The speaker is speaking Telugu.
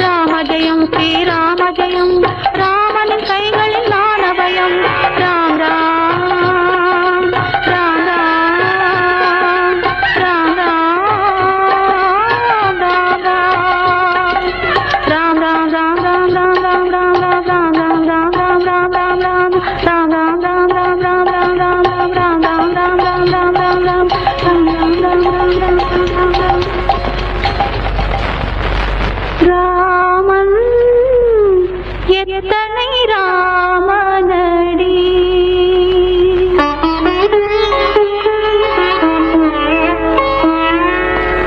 రామజయం శ్రీ